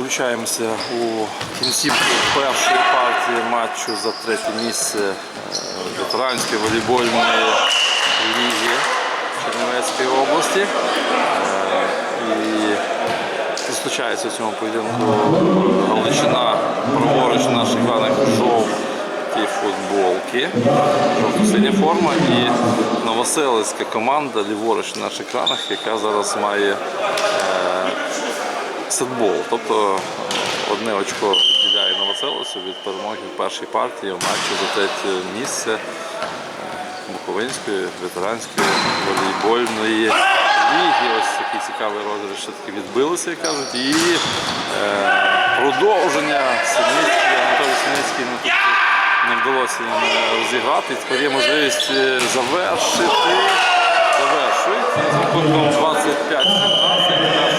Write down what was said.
Включаємося у кінцівку першої партії матчу за третє місце е, ветеранської волейбольної ліги Чернівецької області. Е, І зустрічається в цьому поєдинку Галичина праворуч на наших екранах жовті футболки, жовто-синя форма і новоселицька команда ліворуч на наших екранах, яка зараз має сетбол. Тобто одне очко відділяє Новоселицю від перемоги в першій партії в матчі за третє місце е, Буковинської ветеранської волейбольної ліги. Ось такий цікавий розіграш все-таки відбилися, як кажуть. І е, продовження Синицький, Анатолій Синицький ну, не вдалося е, розіграти. Тепер є можливість е, завершити. Завершують з рахунком 25-17 першу партію